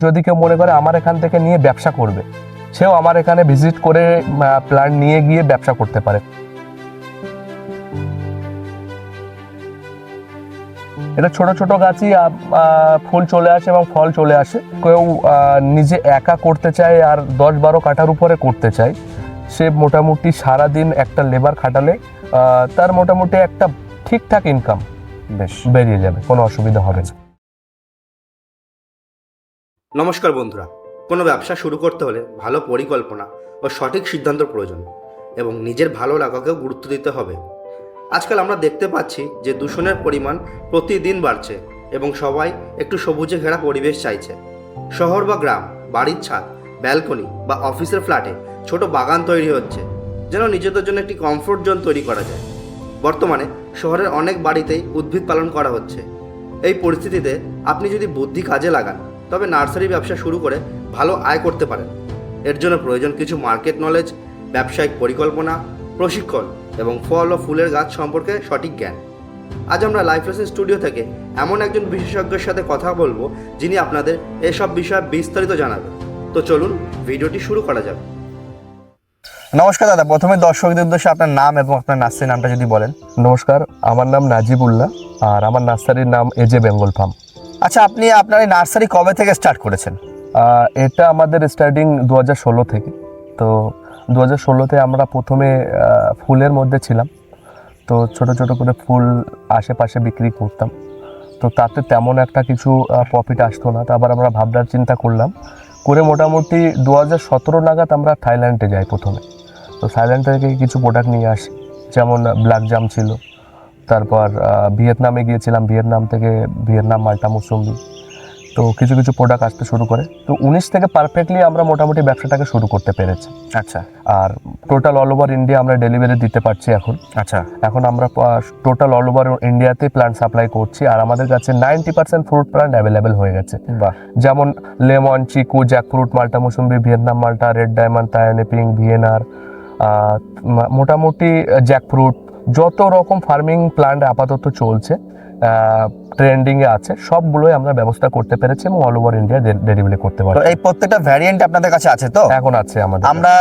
যদি কেউ মনে করে আমার এখান থেকে নিয়ে ব্যবসা করবে সেও আমার এখানে ভিজিট করে প্ল্যান নিয়ে গিয়ে ব্যবসা করতে পারে। এটা ছোট ছোট গাছই ফুল চলে আসে এবং ফল চলে আসে। কেউ নিজে একা করতে চায় আর দশ বারো কাঠার উপরে করতে চায় সে মোটামুটি সারাদিন একটা লেবার খাটালে তার মোটামুটি একটা ঠিকঠাক ইনকাম বেশ। বেরিয়ে যাবে কোনো অসুবিধা হবে না। নমস্কার বন্ধুরা। কোনো ব্যবসা শুরু করতে হলে ভালো পরিকল্পনা ও সঠিক সিদ্ধান্ত প্রয়োজন এবং নিজের ভালো লাগাকেও গুরুত্ব দিতে হবে। আজকাল আমরা দেখতে পাচ্ছি যে দূষণের পরিমাণ প্রতিদিন বাড়ছে এবং সবাই একটু সবুজে ঘেরা পরিবেশ চাইছে। শহর বা গ্রাম, বাড়ির ছাদ, ব্যালকনি বা অফিসের ফ্ল্যাটে ছোট বাগান তৈরি হচ্ছে, যেন নিজেদের জন্য একটি কমফোর্ট জোন তৈরি করা যায়। বর্তমানে শহরের অনেক বাড়িতেই উদ্ভিদ পালন করা হচ্ছে। এই পরিস্থিতিতে আপনি যদি বুদ্ধি কাজে লাগান তবে নার্সারি ব্যবসা শুরু করে ভালো আয় করতে পারেন। এর জন্য প্রয়োজন কিছু মার্কেট নলেজ ব্যবসায়িক পরিকল্পনা প্রশিক্ষণ এবং ফল ও ফুলের গাছ সম্পর্কে সঠিক জ্ঞান। আজ আমরা লাইফ লেসেন স্টুডিও থেকে এমন একজন বিশেষজ্ঞের সাথে কথা বলব যিনি আপনাদের এসব বিষয়ে বিস্তারিত জানাবেন। তো চলুন ভিডিওটি শুরু করা যাক। নমস্কার দাদা প্রথমে দর্শকদের উদ্দেশ্যে আপনার নাম এবং আপনার নার্সারির নামটা যদি বলেন। নমস্কার আমার নাম নাজিবুল্লাহ আর আমার নার্সারির নাম এজে বেঙ্গল ফার্ম আচ্ছা আপনি আপনার এই নার্সারি কবে থেকে স্টার্ট করেছেন? এটা আমাদের স্টার্টিং দু হাজার ষোলো থেকে। তো দু হাজার ষোলোতে আমরা প্রথমে ফুলের মধ্যে ছিলাম। তো ছোট ছোট করে ফুল আশেপাশে বিক্রি করতাম। তো তাতে তেমন একটা কিছু প্রফিট আসতো না। তারপর আমরা ভাবনার চিন্তা করলাম। করে মোটামুটি দু হাজার সতেরো নাগাদ আমরা থাইল্যান্ডে যাই প্রথমে। তো থাইল্যান্ড থেকে কিছু প্রোডাক্ট নিয়ে আসি। যেমন ব্ল্যাক জাম ছিল। তারপর ভিয়েতনামে গিয়েছিলাম ভিয়েতনাম থেকে ভিয়েতনাম মাল্টা মৌসুম্বি। তো কিছু কিছু প্রোডাক্ট আসতে শুরু করে। তো উনিশ থেকে পারফেক্টলি আমরা মোটামুটি ব্যবসাটাকে শুরু করতে পেরেছি। আচ্ছা। আর টোটাল অল ওভার ইন্ডিয়া আমরা ডেলিভারি দিতে পারছি এখন। আচ্ছা। এখন আমরা টোটাল অল ওভার ইন্ডিয়াতে প্ল্যান্ট সাপ্লাই করছি। আর আমাদের কাছে ninety percent fruit plant available হয়ে গেছে। যেমন লেমন চিকু জ্যাকফ্রুট মাল্টা মৌসুম্বি ভিয়েতনাম মাল্টা রেড ডায়মন্ড তায়ানেপিং ভিয়েনার মোটামুটি জ্যাকফ্রুট যত রকম ফার্মিং প্ল্যান্ট আপাতত চলছে ট্রেন্ডিংয়ে আছে সবগুলোই আমরা ব্যবস্থা করতে পেরেছি এবং অল ওভার ইন্ডিয়া ডেলিভারি করতে তো পারি এই প্রত্যেকটা ভ্যারিয়েন্ট আপনাদের কাছে আছে তো? এখন আছে আমাদের। আমরা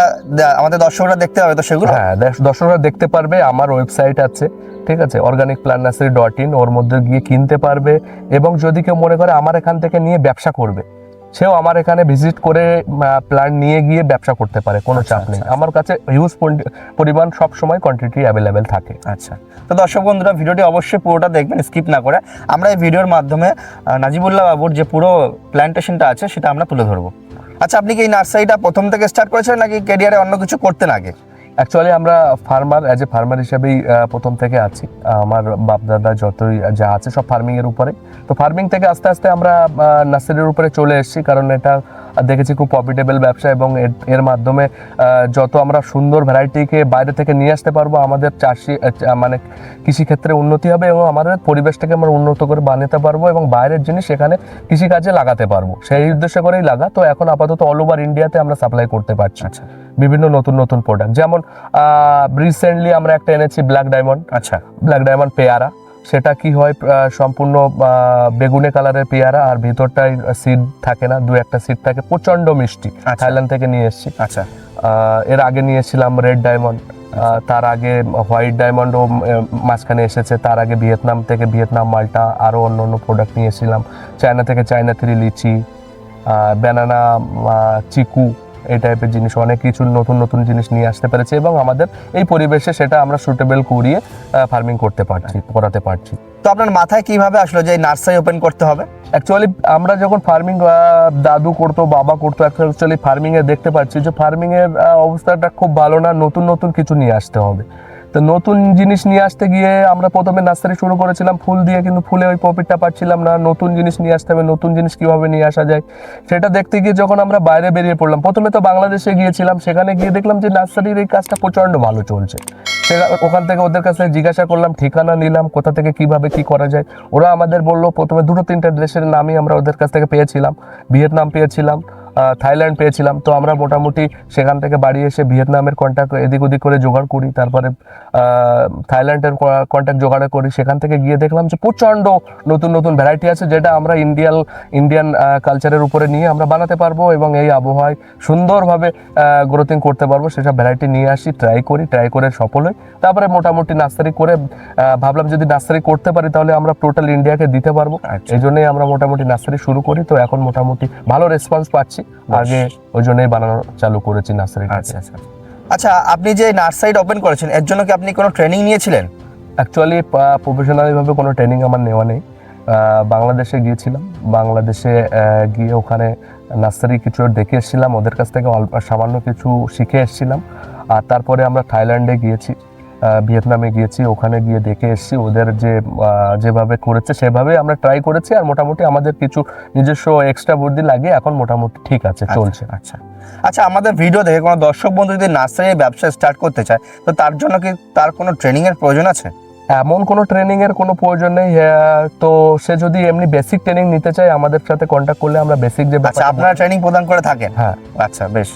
আমাদের দর্শকরা দেখতে পাবে তো সেগুলো? হ্যাঁ দর্শকরা দেখতে পারবে আমার ওয়েবসাইট আছে ঠিক আছে? Organic plan nursery dot in ওর মধ্যে গিয়ে কিনতে পারবে এবং যদি কেউ মনে করে আমার এখান থেকে নিয়ে ব্যবসা করবে সেও আমার এখানে ভিজিট করে প্ল্যান নিয়ে গিয়ে ব্যবসা করতে পারে কোনো আচ্ছা, চাপ নেই। আচ্ছা, আমার কাছে হিউজ পরিমাণ সব সময় কোয়ান্টিটি অ্যাভেলেবেল থাকে। আচ্ছা। তো দর্শক বন্ধুরা ভিডিওটি অবশ্যই পুরোটা দেখবেন স্কিপ না করে। আমরা এই ভিডিওর মাধ্যমে নাজিবুল্লাহ বাবুর যে পুরো প্ল্যান্টেশনটা আছে সেটা আমরা তুলে ধরবো। আচ্ছা আপনি কি এই নার্সারিটা প্রথম থেকে স্টার্ট করেছেন নাকি ক্যারিয়ারে অন্য কিছু করতেন আগে? অ্যাকচুয়ালি আমরা ফার্মার অ্যাজ এ ফার্মার হিসেবেই প্রথম থেকে আছি। আমার বাপ দাদা যতই যা আছে সব ফার্মিং এর উপরে। তো ফার্মিং থেকে আস্তে আস্তে আমরা নার্সারির উপরে চলে এসেছি, কারণ এটা দেখেছি খুব প্রফিটেবল ব্যবসা এবং এর- এর মাধ্যমে যত আমরা সুন্দর ভ্যারাইটিকে বাইরে থেকে নিয়ে আসতে পারব, আমাদের চাষি মানে কৃষিক্ষেত্রে উন্নতি হবে এবং আমাদের পরিবেশটাকে আমরা উন্নত করে বানাতে পারব এবং বাইরের জিনিস এখানে কৃষিকাজে লাগাতে পারব। সেই উদ্দেশ্য করেই লাগা। তো এখন আপাতত অল ওভার ইন্ডিয়াতে আমরা সাপ্লাই করতে পারছি। আচ্ছা। বিভিন্ন নতুন নতুন প্রোডাক্ট যেমন রিসেন্টলি আমরা একটা এনেছি ব্ল্যাক ডায়মন্ড আচ্ছা। ব্ল্যাক ডায়মন্ড পেয়ারা। সেটা কি হয় সম্পূর্ণ বেগুনে কালারের পেয়ারা আর ভিতরটায় সিড থাকে না দু একটা সিড থাকে প্রচণ্ড মিষ্টি। আচ্ছা। থাইল্যান্ড থেকে নিয়ে এসেছি। আচ্ছা। এর আগে নিয়েছিলাম রেড ডায়মন্ড তার আগে হোয়াইট ডায়মন্ডও মাঝখানে এসেছে। তার আগে ভিয়েতনাম থেকে ভিয়েতনাম মালটা আরও অন্য অন্য প্রোডাক্ট নিয়েছিলাম চায়না থেকে চায়না থ্রি লিচি ব্যানানা চিকু এই টাইপের জিনিস অনেক কিছু নতুন নতুন জিনিস নিয়ে আসতে পেরেছি এবং আমাদের এই পরিবেশে সেটা আমরা সুটেবল করিয়ে ফার্মিং করতে পারছি করাতে পারছি। তো আপনার মাথায় কীভাবে আসলো যে নার্সারি ওপেন করতে হবে? অ্যাকচুয়ালি আমরা যখন ফার্মিং দাদু করতো বাবা করতো অ্যাকচুয়ালি ফার্মিং এ দেখতে পাচ্ছি যে ফার্মিংয়ের এর অবস্থাটা খুব ভালো না নতুন নতুন কিছু নিয়ে আসতে হবে। তো নতুন জিনিস নিয়ে আসতে গিয়ে আমরা প্রথমে নার্সারি শুরু করেছিলাম, ফুল দিয়ে কিন্তু ফুলে ওই প্রফিটটা পাচ্ছিলাম না। নতুন জিনিস নিয়ে আসতে হবে, নতুন জিনিস কীভাবে নিয়ে আসা যায়, সেটা দেখতে গিয়ে যখন আমরা বাইরে বেরিয়ে পড়লাম, প্রথমে তো বাংলাদেশে গিয়েছিলাম, সেখানে গিয়ে দেখলাম যে নার্সারির এই কাজটা প্রচণ্ড ভালো চলছে। ওখান থেকে ওদের কাছে জিজ্ঞাসা করলাম, ঠিকানা নিলাম, কোথা থেকে কীভাবে কি করা যায়। ওরা আমাদের বলল, প্রথমে দুটো তিনটা দেশের নামই আমরা ওদের কাছ থেকে পেয়েছিলাম, ভিয়েতনাম পেয়েছিলাম। থাইল্যান্ড পেয়েছিলাম। তো আমরা মোটামুটি সেখান থেকে বাড়ি এসে ভিয়েতনামের কন্ট্যাক্ট এদিক ওদিক করে জোগাড় করি তারপরে থাইল্যান্ডের কন্ট্যাক্ট জোগাড় করি। সেখান থেকে গিয়ে দেখলাম যে প্রচণ্ড নতুন নতুন ভ্যারাইটি আছে যেটা আমরা ইন্ডিয়ান ইন্ডিয়ান কালচারের উপরে নিয়ে আমরা বানাতে পারব এবং এই আবহাওয়ায় সুন্দরভাবে গ্রোথিং করতে পারব। সেসব ভ্যারাইটি নিয়ে আসি ট্রাই করি ট্রাই করে সফল হই। তারপরে মোটামুটি নার্সারি করে ভাবলাম যদি নার্সারি করতে পারি তাহলে আমরা টোটাল ইন্ডিয়াকে দিতে পারব। এই জন্যই আমরা মোটামুটি নার্সারি শুরু করি। তো এখন মোটামুটি ভালো রেসপন্স পাচ্ছি। আগে ওই জন্যই বানানো চালু করেছি নার্সারি আচ্ছা আচ্ছা আচ্ছা। আপনি যে নার্সারিটা ওপেন করেছেন এর জন্য কি আপনি কোনো ট্রেনিং নিয়েছিলেন? অ্যাকচুয়ালি প্রফেশনালিভাবে কোনো ট্রেনিং আমার নেওয়া নেই। বাংলাদেশে গিয়েছিলাম। বাংলাদেশে গিয়ে ওখানে নার্সারি কিছু দেখে এসেছিলাম। ওদের কাছ থেকে অল্প সামান্য কিছু শিখে এসেছিলাম। আর তারপরে আমরা থাইল্যান্ডে গিয়েছি। ভিয়েতনামে গিয়েছি ওখানে গিয়ে দেখে এসেছি ওদের যে যেভাবে করেছে সেভাবে আমরা ট্রাই করেছি আর মোটামুটি আমাদের কিছু নিজস্ব এক্সট্রা বুদ্ধি লাগে এখন মোটামুটি ঠিক আছে চলছে। আচ্ছা। আচ্ছা আমাদের ভিডিও দেখে কোনো দর্শক বন্ধু যদি নার্সারি ব্যবসা স্টার্ট করতে চায় তো তার জন্য কি তার কোনো ট্রেনিংয়ের প্রয়োজন আছে? এমন কোনো ট্রেনিং এর কোনো প্রয়োজন নেই তো সে যদি এমনি বেসিক ট্রেনিং নিতে চায় আমাদের সাথে কন্ট্যাক্ট করলে আমরা বেসিক যে আচ্ছা আপনারা ট্রেনিং প্রদান করে থাকেন? হ্যাঁ। আচ্ছা বেশ।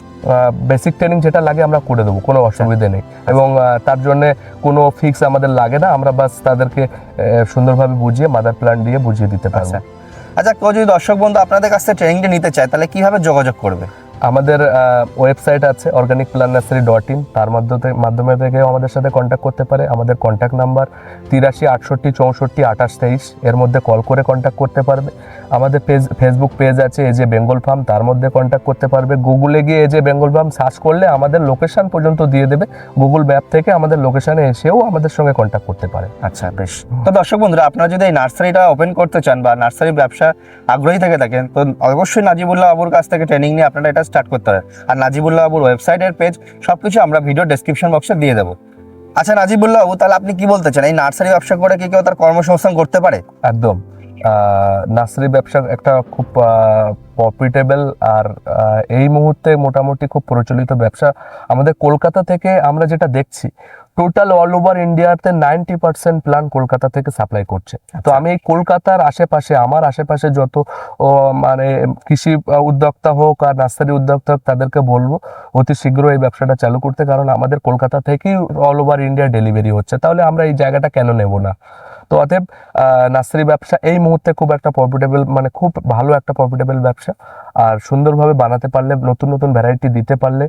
বেসিক ট্রেনিং যেটা লাগে আমরা করে দেবো কোনো অসুবিধে নেই। এবং তার জন্য কোনো ফিক্স আমাদের লাগে না আমরা বাস তাদেরকে সুন্দরভাবে বুঝিয়ে মাদার প্ল্যান দিয়ে বুঝিয়ে দিতে পারব। আচ্ছা। আচ্ছা কেউ যদি দর্শক বন্ধু আপনাদের কাছ থেকে ট্রেনিংটা নিতে চায় তাহলে কীভাবে যোগাযোগ করবে? আমাদের ওয়েবসাইট আছে organic plan nursery dot in তার মাধ্যমে মাধ্যমে থেকেও আমাদের সাথে কন্ট্যাক্ট করতে পারে। আমাদের কন্ট্যাক্ট নাম্বার তিরাশি, আটষট্টি, চৌষট্টি, আঠাশ, তেইশ। এর মধ্যে কল করে কন্ট্যাক্ট করতে পারবে। আমাদের পেজ ফেসবুক পেজ আছে এজে বেঙ্গল ফার্ম তার মধ্যে কন্ট্যাক্ট করতে পারবে। গুগলে গিয়ে এজে বেঙ্গল ফার্ম সার্চ করলে আমাদের লোকেশন পর্যন্ত দিয়ে দেবে। গুগল ম্যাপ থেকে আমাদের লোকেশানে এসেও আমাদের সঙ্গে কন্ট্যাক্ট করতে পারে। আচ্ছা বেশ। তো দর্শক বন্ধুরা, আপনারা যদি এই নার্সারিটা ওপেন করতে চান বা নার্সারি ব্যবসা আগ্রহী থেকে থাকেন, তো অবশ্যই নাজিবুল্লাহ আবুর কাছ থেকে ট্রেনিং নিয়ে আপনারা এটা স্টার্ট করতে হয়। আর নাজিবুল্লাহ বাবুর ওয়েবসাইটের পেজ সব কিছু আমরা ভিডিও ডেসক্রিপশন বক্সে দিয়ে দেবো। আচ্ছা নাজিবুল্লাহ বাবু, তাহলে আপনি কি বলতে চান? এই নার্সারি ব্যবসা করে কি কেউ তার কর্মসংস্থান করতে পারে? একদম। নার্সারি ব্যবসা একটা খুব প্রফিটেবল আর এই মুহূর্তে মোটামুটি খুব প্রচলিত ব্যবসা। আমাদের কলকাতা থেকে আমরা যেটা দেখছি টোটাল অল ওভার ইন্ডিয়াতে নাইনটি পার্সেন্ট প্ল্যান কলকাতা থেকে সাপ্লাই করছে। তো আমি এই কলকাতার আশেপাশে আমার আশেপাশে যত মানে কৃষি উদ্যোক্তা হোক আর নার্সারি উদ্যোক্তা হোক তাদেরকে বলব অতি শীঘ্র এই ব্যবসাটা চালু করতে। কারণ আমাদের কলকাতা থেকেই অল ওভার ইন্ডিয়া ডেলিভারি হচ্ছে। তাহলে আমরা এই জায়গাটা কেন নেব না? তো অতএব নার্সারি ব্যবসা এই মুহূর্তে খুব একটা প্রফিটেবল মানে খুব ভালো একটা প্রফিটেবল ব্যবসা। আর সুন্দরভাবে বানাতে পারলে নতুন নতুন ভ্যারাইটি দিতে পারলে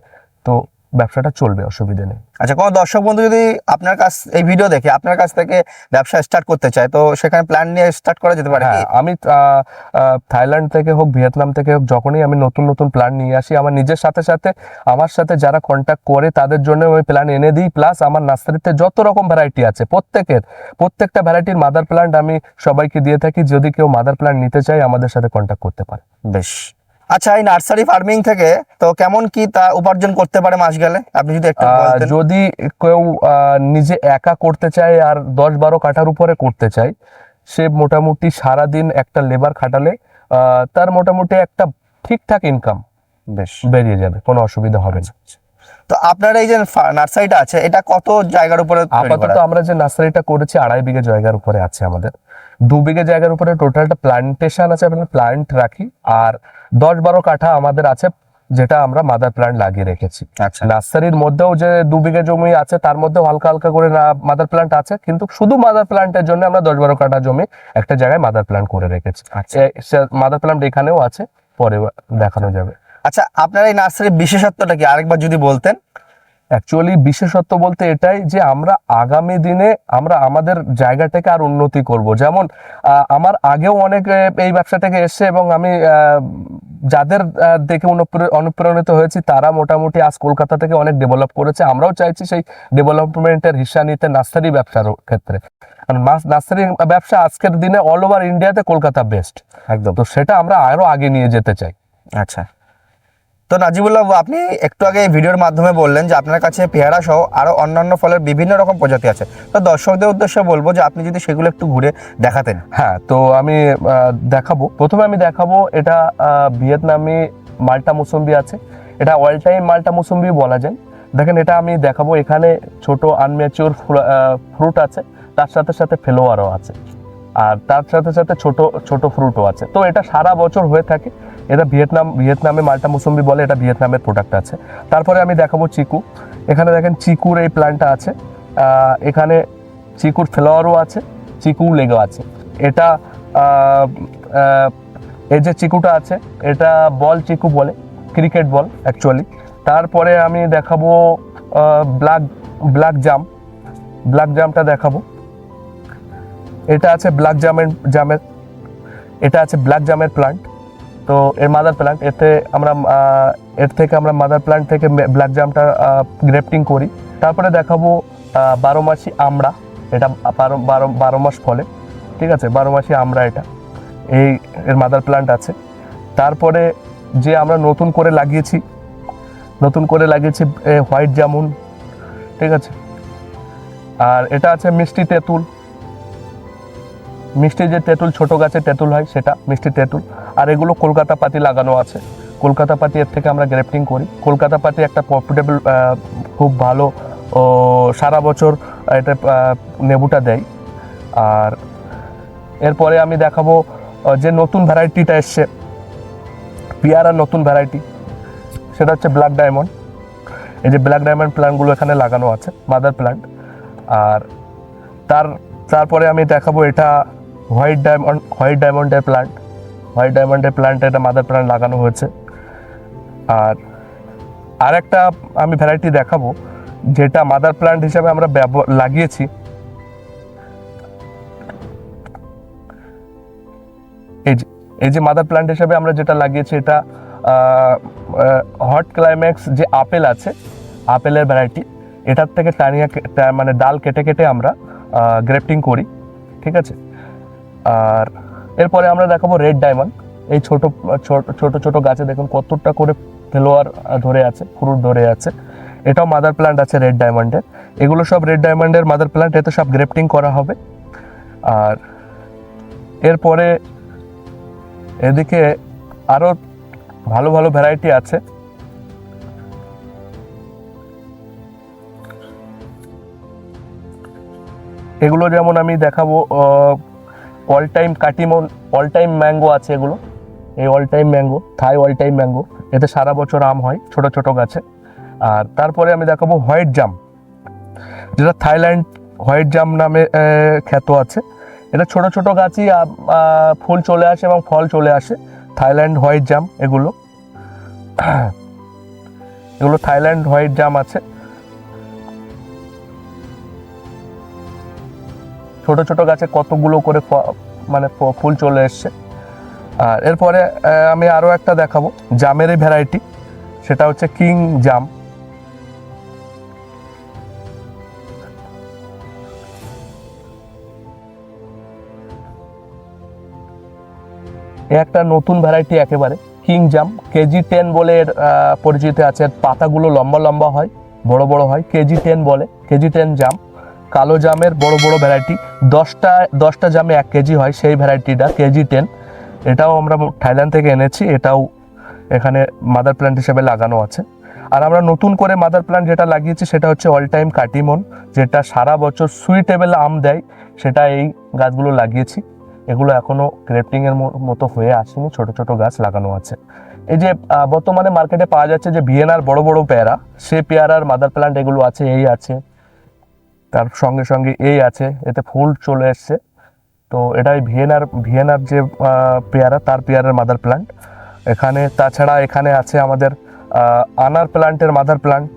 তো ব্যবসাটা চলবে অসুবিধা নেই। আচ্ছা কোনো দর্শক বন্ধু যদি আপনার কাছ এই ভিডিও দেখে আপনার কাছ থেকে ব্যবসা স্টার্ট করতে চায় তো সেখানে প্ল্যান নিয়ে স্টার্ট করা যেতে পারে হ্যাঁ আমি থাইল্যান্ড থেকে হোক ভিয়েতনাম থেকে হোক যখনই আমি নতুন নতুন প্ল্যান নিয়ে আসি আমার নিজের সাথে সাথে আমার সাথে যারা কন্ট্যাক্ট করে তাদের জন্য ওই প্ল্যান এনে দিই প্লাস আমার নার্সারিতে যত রকম ভ্যারাইটি আছে প্রত্যেকের প্রত্যেকটা ভ্যারাইটির মাদার প্ল্যান্ট আমি সবাইকে দিয়ে থাকি যদি কেউ মাদার প্ল্যান্ট নিতে চায় আমাদের সাথে কন্ট্যাক্ট করতে পারে। বেশ। আচ্ছা এই নার্সারি ফার্মিং থেকে তো কেমন কি তা উপার্জন করতে পারে মাস গেলে? আপনি যদি একটু বলতেন। যদি কেউ নিজে একা করতে চায় আর দশ বারো কাঠার উপরে করতে চায় সে মোটামুটি সারাদিন একটা লেবার খাটালে তার মোটামুটি একটা ঠিকঠাক ইনকাম বেশ। বেরিয়ে যাবে কোনো অসুবিধা হবে না। তো আপনার এই যে নার্সারিটা আছে এটা কত জায়গার উপরে আপাতত আমরা যে নার্সারিটা করেছি আড়াই বিঘে জায়গার উপরে আছে আমাদের। দু বিঘে জায়গার উপরে টোটালটা প্লান্টেশন আছে আমরা প্লান্ট রাখি আর দশ বারো কাঠা আমাদের আছে যেটা আমরা মাদার প্লান্ট লাগিয়ে রেখেছি। আচ্ছা। নার্সারির মধ্যেও যে দু বিঘে জমি আছে তার মধ্যেও হালকা হালকা করে মাদার প্লান্ট আছে কিন্তু শুধু মাদার প্লান্টের জন্য আমরা দশ বারো কাঠা জমি একটা জায়গায় মাদার প্লান্ট করে রেখেছি। আচ্ছা। মাদার প্লান্ট এখানেও আছে পরে দেখানো যাবে। আচ্ছা আপনার এই নার্সারির বিশেষত্বটা কি? আরেকবার যদি বলতেন। অ্যাকচুয়ালি বিশেষত্ব বলতে এটাই যে আমরা আগামী দিনে আমরা আমাদের জায়গাটাকে আর উন্নতি করব। যেমন আমার আগেও অনেক এই ব্যবসা থেকে এসছে এবং আমি যাদের দেখে অনুপ্রে- অনুপ্রাণিত হয়েছি তারা মোটামুটি আজ কলকাতা থেকে অনেক ডেভেলপ করেছে। আমরাও চাইছি সেই ডেভেলপমেন্টের হিসা নিতে নার্সারি ব্যবসার ক্ষেত্রে। নার্সারি ব্যবসা আজকের দিনে অল ওভার ইন্ডিয়াতে কলকাতা বেস্ট একদম। তো সেটা আমরা আরও আগে নিয়ে যেতে চাই। আচ্ছা। তো নাজিবুল্লাহ আপনি একটু আগে ভিডিওর মাধ্যমে বললেন যে আপনার কাছে পেয়ারা সহ আরও অন্যান্য ফলের বিভিন্ন রকম প্রজাতি আছে। তো দর্শকদের উদ্দেশ্যে বলব যে আপনি যদি সেগুলো একটু ঘুরে দেখাতেন। হ্যাঁ তো আমি দেখাবো। প্রথমে আমি দেখাবো, এটা ভিয়েতনামি মাল্টা মুসম্বি আছে। এটা অল টাইম মাল্টা মুসম্বি বলা যায়। দেখেন, এটা আমি দেখাবো। এখানে ছোট আনম্যাচিওর ফ্রুট আছে। তার সাথে সাথে ফ্লেওয়ারও আছে। আর তার সাথে সাথে ছোট ছোট ফ্রুটও আছে। তো এটা সারা বছর হয়ে থাকে। এটা ভিয়েতনাম, ভিয়েতনামে মাল্টা মুসম্বি বলে এটা ভিয়েতনামের প্রোডাক্ট আছে। তারপরে আমি দেখাবো চিকু। এখানে দেখেন চিকুর এই প্ল্যান্টটা আছে। এখানে চিকুর ফ্লাওয়ারও আছে চিকু লেগো আছে। এটা এই যে চিকুটা আছে, এটা বল চিকু বলে ক্রিকেট বল অ্যাকচুয়ালি তারপরে আমি দেখাবো ব্ল্যাক ব্ল্যাক জাম ব্ল্যাক জামটা দেখাবো। এটা আছে ব্ল্যাক জামের জামের এটা আছে ব্ল্যাক জামের প্লান্ট তো এর মাদার প্লান্ট এতে আমরা এর থেকে আমরা মাদার প্লান্ট থেকে ব্ল্যাক জামটা গ্রেফটিং করি। তারপরে দেখাবো বারো মাসি আমড়া এটা বারো বারো বারো মাস ফলে, ঠিক আছে? বারো মাসি আমড়া এটা, এই এর মাদার প্লান্ট আছে। তারপরে যে আমরা নতুন করে লাগিয়েছি, নতুন করে লাগিয়েছি হোয়াইট জামুন, ঠিক আছে? আর এটা আছে মিষ্টি তেঁতুল। মিষ্টি যে তেঁতুল, ছোট গাছে তেঁতুল হয়, সেটা মিষ্টি তেঁতুল। আর এগুলো কলকাতা পাতি লাগানো আছে। কলকাতা পাতি এর থেকে আমরা গ্রেফটিং করি। কলকাতা পাতি একটা প্রফিটেবল খুব ভালো, ও, সারা বছর এটা নেবুটা দেয়। আর এরপরে আমি দেখাবো যে নতুন ভ্যারাইটিটা এসছে। পিয়ারার নতুন ভ্যারাইটি। সেটা হচ্ছে ব্ল্যাক ডায়মন্ড। এই যে ব্ল্যাক ডায়মন্ড প্ল্যান্টগুলো এখানে লাগানো আছে, মাদার প্ল্যান্ট। আর তার, তারপরে আমি দেখাবো এটা হোয়াইট ডায়মন্ড, হোয়াইট ডায়মন্ডের প্ল্যান্ট হোয়াইট ডায়মন্ডের প্ল্যান্ট একটা মাদার প্ল্যান্ট লাগানো হয়েছে। আর আরেকটা আমি ভ্যারাইটি দেখাবো, যেটা মাদার প্ল্যান্ট হিসাবে আমরা লাগিয়েছি। এই যে এই যে মাদার প্ল্যান্ট হিসাবে আমরা যেটা লাগিয়েছি, এটা হট ক্লাইম্যাক্স যে আপেল আছে, আপেলের ভ্যারাইটি এটার থেকে টানিয়া মানে ডাল কেটে কেটে আমরা গ্রেফটিং করি, ঠিক আছে? আর এরপরে আমরা দেখাবো রেড ডায়মন্ড। এই ছোট ছোট ছোট গাছে দেখুন কতটা করে ফ্লোয়ার ধরে আছে ফ্রুট ধরে আছে। এটাও মাদার প্ল্যান্ট আছে রেড ডায়মন্ডের এগুলো সব রেড ডায়মন্ডের মাদার প্ল্যান্ট এতে সব গ্রেফটিং করা হবে। আর এরপরে এদিকে আরও ভালো ভালো ভ্যারাইটি আছে। এগুলো যেমন আমি দেখাবো অল টাইম কাটিমন অল টাইম ম্যাঙ্গো আছে এগুলো। এই all time mango Thai all time mango এতে সারা বছর আম হয় ছোট ছোট গাছে। আর তারপরে আমি দেখাবো হোয়াইট জাম যেটা থাইল্যান্ড হোয়াইট জাম নামে খ্যাত আছে। এটা ছোট ছোট গাছই ফুল চলে আসে এবং ফল চলে আসে। থাইল্যান্ড হোয়াইট জাম এগুলো। এগুলো থাইল্যান্ড হোয়াইট জাম আছে। ছোট ছোট গাছে কতগুলো করে মানে ফুল চলে এসছে। আর এরপরে আমি আরও একটা দেখাবো জামেরই ভ্যারাইটি সেটা হচ্ছে কিং জাম। একটা নতুন ভ্যারাইটি একেবারে, কিং জাম। কেজি টেন বলে এর পরিচিত আছে। পাতাগুলো লম্বা লম্বা হয়, বড় বড় হয়। কেজি টেন বলে, কেজি টেন জাম। কালো জামের বড় বড় ভ্যারাইটি দশটা দশটা জামে এক কেজি হয় সেই ভ্যারাইটিটা কেজি টেন এটাও আমরা থাইল্যান্ড থেকে এনেছি, এটাও এখানে মাদার প্ল্যান্ট হিসেবে লাগানো আছে। আর আমরা নতুন করে মাদার প্ল্যান্ট যেটা লাগিয়েছি, সেটা হচ্ছে অল টাইম কাটিমন, যেটা সারা বছর সুইটেবল আম দেয়। সেটা এই গাছগুলো লাগিয়েছি। এগুলো এখনও ম- মতো হয়ে আসেনি, ছোট ছোট গাছ লাগানো আছে। এই যে বর্তমানে মার্কেটে পাওয়া যাচ্ছে যে ভিয়েনার বড় বড় পেয়ারা, সে পেয়ারার মাদার প্ল্যান্ট এগুলো আছে, এই আছে। তার সঙ্গে সঙ্গে এই আছে, এতে ফুল চলে এসছে। তো এটাই ভিয়েনার ভিয়েনার যে পেয়ারা, তার পেয়ারার মাদার প্ল্যান্ট এখানে, তাছাড়া এখানে আছে আমাদের আনার প্ল্যান্টের মাদার প্ল্যান্ট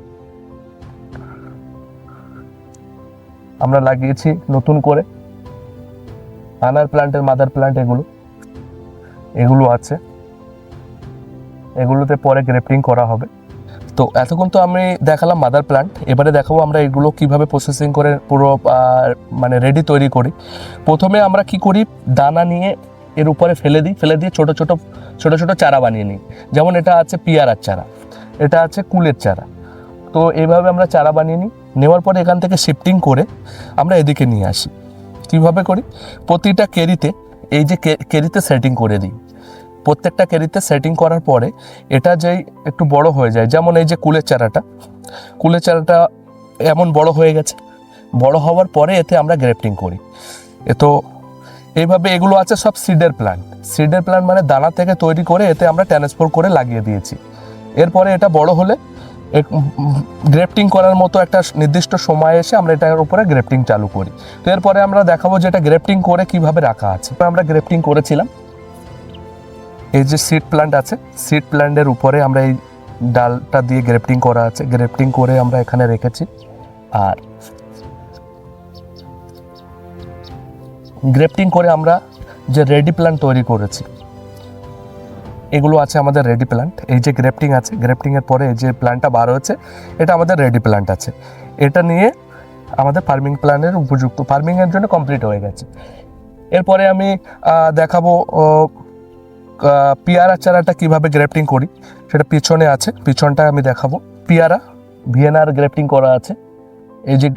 আমরা লাগিয়েছি নতুন করে। আনার প্ল্যান্টের মাদার প্ল্যান্ট এগুলো। এগুলো আছে। এগুলোতে পরে গ্রেফটিং করা হবে। তো এতক্ষণ তো আমি দেখালাম মাদার প্ল্যান্ট এবারে দেখাবো আমরা এগুলো কীভাবে প্রসেসিং করে পুরো মানে রেডি তৈরি করি। প্রথমে আমরা কি করি? দানা নিয়ে এর উপরে ফেলে দিই, ফেলে দিয়ে ছোট ছোট ছোট ছোট চারা বানিয়ে নিই। যেমন এটা আছে পিয়ারার চারা, এটা আছে কুলের চারা। তো এইভাবে আমরা চারা বানিয়ে নিই, নেওয়ার পরে এখান থেকে শিফটিং করে আমরা এদিকে নিয়ে আসি। কীভাবে করি? প্রতিটা কেরিতে, এই যে কেরিতে সেটিং করে দিই। প্রত্যেকটা ক্যারিতে সেটিং করার পরে এটা যেই একটু বড় হয়ে যায়, যেমন এই যে কুলের চারাটা। কুলের চারাটা এমন বড় হয়ে গেছে, বড় হওয়ার পরে এতে আমরা গ্রেফটিং করি। এ তো এইভাবে এগুলো আছে সব সিডের প্ল্যান্ট সিডের প্ল্যান্ট মানে দানা থেকে তৈরি করে এতে আমরা ট্রান্সফার করে লাগিয়ে দিয়েছি। এরপরে এটা বড় হলে গ্রেফটিং করার মতো একটা নির্দিষ্ট সময় এসে আমরা এটার উপরে গ্রেফটিং চালু করি। তো এরপরে আমরা দেখাবো যে এটা গ্রেফটিং করে কীভাবে রাখা আছে। আমরা গ্রেফটিং করেছিলাম। এই যে সিড প্ল্যান্ট আছে সিড প্ল্যান্টের উপরে আমরা এই ডালটা দিয়ে গ্রেফটিং করা আছে। গ্রেফটিং করে আমরা এখানে রেখেছি। আর গ্রেফটিং করে আমরা যে রেডি প্ল্যান্ট তৈরি করেছি, এগুলো আছে আমাদের রেডি প্ল্যান্ট এই যে গ্রেফটিং আছে গ্রেফটিংয়ের পরে এই যে প্ল্যান্টটা বার হয়েছে, এটা আমাদের রেডি প্ল্যান্ট আছে। এটা নিয়ে আমাদের ফার্মিং প্ল্যানের উপযুক্ত ফার্মিংয়ের জন্য কমপ্লিট হয়ে গেছে। এরপরে আমি দেখাবো পেয়ারা চারাটা কীভাবে গ্রেফটিং করি? সেটা পিছনে আছে, পিছনটা আমি দেখাবো। পিয়ারা ভিএনআর গ্রেফটিং করা আছে। এই যে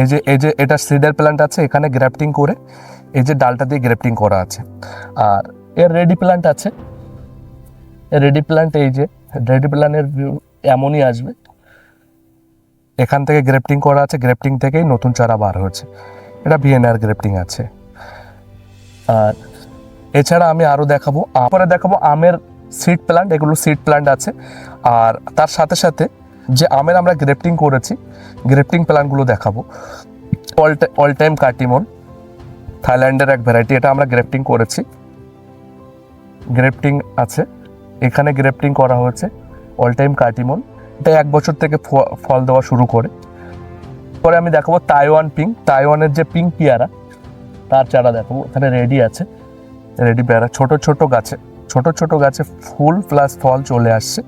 এই যে এই যে, এটা সিডার প্ল্যান্ট আছে, এখানে গ্রাফটিং করে এই যে ডালটা দিয়ে গ্রেফটিং করা আছে। আর এর রেডি প্ল্যান্ট আছে। রেডি প্ল্যান্ট এই যে, রেডি প্ল্যান্টের ভিউ এমনই আসবে। এখান থেকে গ্রেফটিং করা আছে, গ্রেফটিং থেকেই নতুন চারা বার হয়েছে। এটা ভিএনআর গ্রেফটিং আছে। আর এছাড়া আমি আরও দেখাবো, পরে দেখাবো আমের সিড প্ল্যান্ট এগুলো সিড প্ল্যান্ট আছে। আর তার সাথে সাথে যে আমের আমরা গ্রেফটিং করেছি গ্রেফটিং প্ল্যান্টগুলো দেখাবো। অল অল টাইম কাটিমন। থাইল্যান্ডের এক ভ্যারাইটি এটা আমরা গ্রেফটিং করেছি। গ্রেফটিং আছে। এখানে গ্রেফটিং করা হয়েছে। অল টাইম কাটিমন। এটা এক বছর থেকে ফল দেওয়া শুরু করে। পরে আমি দেখাবো তাইওয়ান পিঙ্ক তাইওয়ানের যে পিঙ্ক পিয়ারা, তার চারা দেখাবো। এখানে রেডি আছে। রেডি পেয়ারা, ছোট ছোট গাছে, ছোট ছোট গাছে ফুল প্লাস ফল চলে আসছে।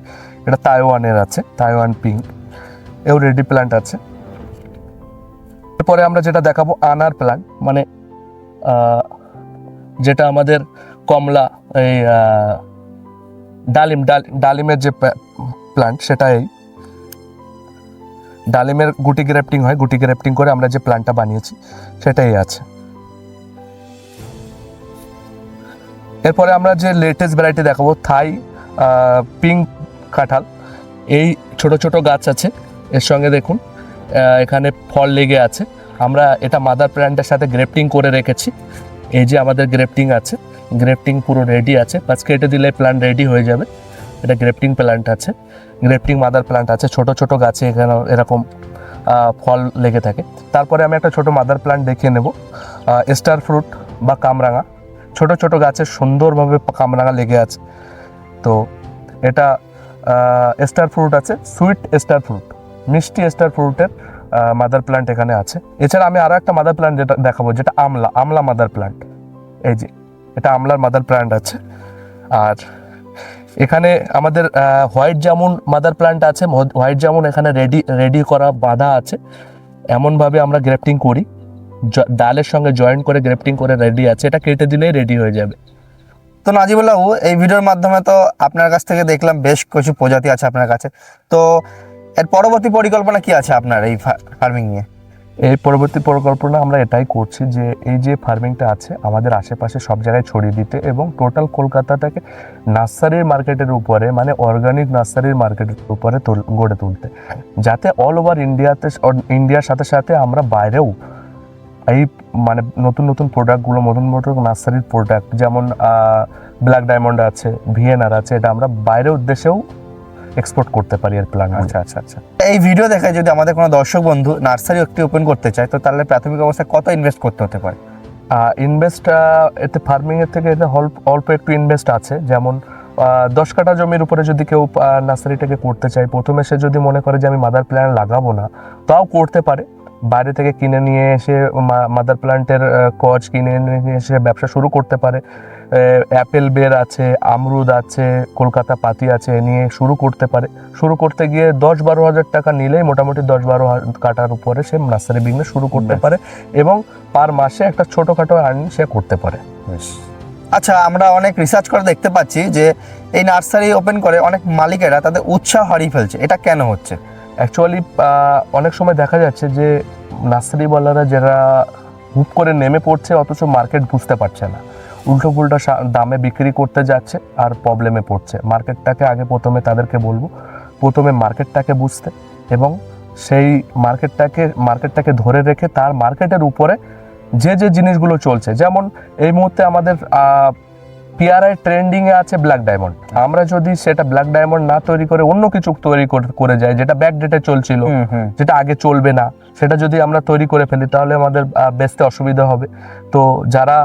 এটা তাইওয়ানের আছে, তাইওয়ান পিঙ্ক এও রেডি প্ল্যান্ট আছে। এরপরে আমরা যেটা দেখাবো আনার প্ল্যান্ট মানে যেটা আমাদের কমলা, এই ডালিম, ডাল, ডালিমের যে প্ল্যান্ট সেটা এই। ডালিমের গুটি গ্রেফটিং হয়, গুটি গ্রেফটিং করে আমরা যে প্ল্যান্টটা বানিয়েছি, সেটাই আছে। এরপরে আমরা যে লেটেস্ট ভ্যারাইটি দেখাবো থাই পিঙ্ক কাঁঠাল। এই ছোট ছোট গাছ আছে, এর সঙ্গে দেখুন এখানে ফল লেগে আছে। আমরা এটা মাদার প্ল্যান্টের সাথে গ্রেফটিং করে রেখেছি। এই যে আমাদের গ্রেফটিং আছে গ্রেফটিং পুরো রেডি আছে। বাস কেটে দিলে প্ল্যান্ট রেডি হয়ে যাবে। এটা গ্রেফটিং প্ল্যান্ট আছে গ্রেফটিং মাদার প্ল্যান্ট আছে। ছোট ছোট গাছে এখানে এরকম ফল লেগে থাকে। তারপরে আমি একটা ছোট মাদার প্ল্যান্ট দেখিয়ে নেব স্টার ফ্রুট বা কামরাঙা। ছোট ছোট গাছে সুন্দরভাবে কামরাঙা লেগে আছে। তো এটা স্টার ফ্রুট আছে, সুইট স্টার ফ্রুট, মিষ্টি স্টার ফ্রুটের মাদার প্ল্যান্ট এখানে আছে। এছাড়া আমি আরও একটা মাদার প্ল্যান্ট যেটা দেখাবো, যেটা আমলা আমলা মাদার প্ল্যান্ট এই যে, এটা আমলার মাদার প্ল্যান্ট আছে। আর এখানে আমাদের হোয়াইট জামুন মাদার প্ল্যান্ট আছে। হোয়াইট জামুন এখানে রেডি রেডি করা বাঁধা আছে। এমনভাবে আমরা গ্রেফটিং করি। ডালের সঙ্গে জয়েন্ট করে গ্রেফটিং করে রেডি আছে এটা কেটে দিলেই রেডি হয়ে যাবে। তো নাজিবুল্লাহ এই ভিডিওর মাধ্যমে তো আপনার কাছ থেকে দেখলাম বেশ কিছু প্রজাতি আছে আপনার কাছে। তো এর পরবর্তী পরিকল্পনা কি আছে আপনার এই ফার্মিং নিয়ে? এই পরবর্তী পরিকল্পনা আমরা এটাই করছি যে এই যে ফার্মিংটা আছে আমাদের আশেপাশে সব জায়গায় ছড়িয়ে দিতে এবং টোটাল কলকাতাটাকে নার্সারির মার্কেটের উপরে মানে অর্গানিক নার্সারির মার্কেটের উপরে গড়ে তুলতে। যাতে অল ওভার ইন্ডিয়াতে ইন্ডিয়ার সাথে সাথে আমরা বাইরেও এই মানে নতুন নতুন প্রোডাক্টগুলো নতুন নতুন নার্সারির প্রোডাক্ট যেমন ব্ল্যাক ডায়মন্ড আছে ভিএনআর আছে এটা আমরা বাইরের উদ্দেশ্যেও এক্সপোর্ট করতে পারি এর প্ল্যান আচ্ছা আচ্ছা আচ্ছা। এই ভিডিও দেখে যদি আমাদের কোনো দর্শক বন্ধু নার্সারি একটি ওপেন করতে চায় তো তাহলে প্রাথমিক অবস্থায় কত ইনভেস্ট করতে হতে পারে? ইনভেস্ট এতে ফার্মিংয়ের থেকে এতে অল্প অল্প একটু ইনভেস্ট আছে যেমন দশ কাঠা জমির উপরে যদি কেউ নার্সারিটাকে করতে চায় প্রথমে সে যদি মনে করে যে আমি মাদার প্ল্যান লাগাবো না তাও করতে পারে। বাইরে থেকে কিনে নিয়ে এসে মাদার প্ল্যান্টের কচ কিনে নিয়ে এসে ব্যবসা শুরু করতে পারে। অ্যাপেল বের আছে আমরুদ আছে কলকাতা পাতি আছে এ নিয়ে শুরু করতে পারে। শুরু করতে গিয়ে দশ বারো হাজার টাকা নিলেই মোটামুটি দশ বারো কাটার উপরে সে নার্সারি বিজনেস শুরু করতে পারে এবং পার মাসে একটা ছোটোখাটো আর্নিং সে করতে পারে। আচ্ছা আমরা অনেক রিসার্চ করে দেখতে পাচ্ছি যে এই নার্সারি ওপেন করে অনেক মালিকেরা তাদের উৎসাহ হারিয়ে ফেলছে। এটা কেন হচ্ছে? অ্যাকচুয়ালি অনেক সময় দেখা যাচ্ছে যে নার্সারিওয়ালারা যারা হুপ করে নেমে পড়ছে, অথচ মার্কেট বুঝতে পারছে না। উল্টো পুল্টো দামে বিক্রি করতে যাচ্ছে আর প্রবলেমে পড়ছে। মার্কেটটাকে আগে প্রথমে তাদেরকে বলব, প্রথমে মার্কেটটাকে বুঝতে এবং সেই মার্কেটটাকে মার্কেটটাকে ধরে রেখে তার মার্কেটের উপরে যে যে জিনিসগুলো চলছে। যেমন এই মুহূর্তে আমাদের পিআরআই ট্রেন্ডিং এ আছে ব্ল্যাক ডায়মন্ড আমরা যদি সেটা ব্ল্যাক ডায়মন্ড না তৈরি করে অন্য কিছু তৈরি করে- যাই যেটা ব্যাক ডেটে চলছিল যেটা আগে চলবে না সেটা যদি আমরা তৈরি করে ফেলি তাহলে আমাদের বেচতে অসুবিধা হবে। তো যারা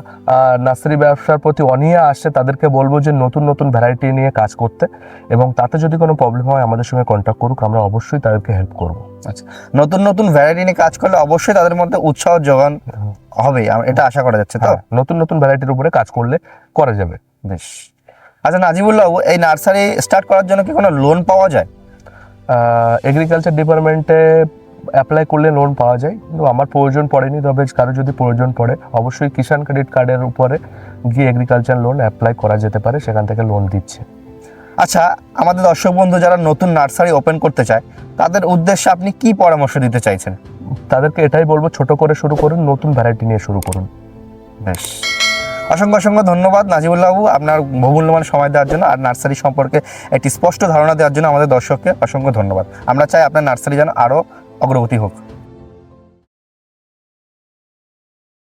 নার্সারি ব্যবসার প্রতি অনীহা আসছে তাদেরকে বলব যে নতুন নতুন ভ্যারাইটি নিয়ে কাজ করতে এবং তাতে যদি কোনো প্রবলেম হয় আমাদের সঙ্গে কন্ট্যাক্ট করুক আমরা অবশ্যই তাদেরকে হেল্প করব। নতুন নতুন ভ্যারাইটি নিয়ে কাজ করলে অবশ্যই তাদের মধ্যে উৎসাহ যোগান হবে এটা আশা করা যাচ্ছে তো? হ্যাঁ নতুন নতুন ভ্যারাইটির উপরে কাজ করলে করা যাবে। বেশ। আচ্ছা নাজিবুল্লাহ এই নার্সারি স্টার্ট করার জন্য কি কোনো লোন পাওয়া যায়? এগ্রিকালচার ডিপার্টমেন্টে অ্যাপ্লাই করলে লোন পাওয়া যায় কিন্তু আমার প্রয়োজন পড়েনি তবে কারও যদি প্রয়োজন পড়ে অবশ্যই কিষাণ ক্রেডিট কার্ডের উপরে গিয়ে এগ্রিকালচার লোন অ্যাপ্লাই করা যেতে পারে সেখান থেকে লোন দিচ্ছে। আচ্ছা আমাদের দর্শক বন্ধু যারা নতুন নার্সারি ওপেন করতে চায় তাদের উদ্দেশ্যে আপনি কি পরামর্শ দিতে চাইছেন? তাদেরকে এটাই বলব ছোট করে শুরু করুন নতুন ভ্যারাইটি নিয়ে শুরু করুন। বেশ। অসংখ্য অসংখ্য ধন্যবাদ নাজিবুল্লাহ বাবু আপনার বহুমূল্যবান সময় দেওয়ার জন্য আর নার্সারি সম্পর্কে একটি স্পষ্ট ধারণা দেওয়ার জন্য আমাদের দর্শককে অসংখ্য ধন্যবাদ। আমরা চাই আপনার নার্সারি যেন আরও অগ্রগতি হোক।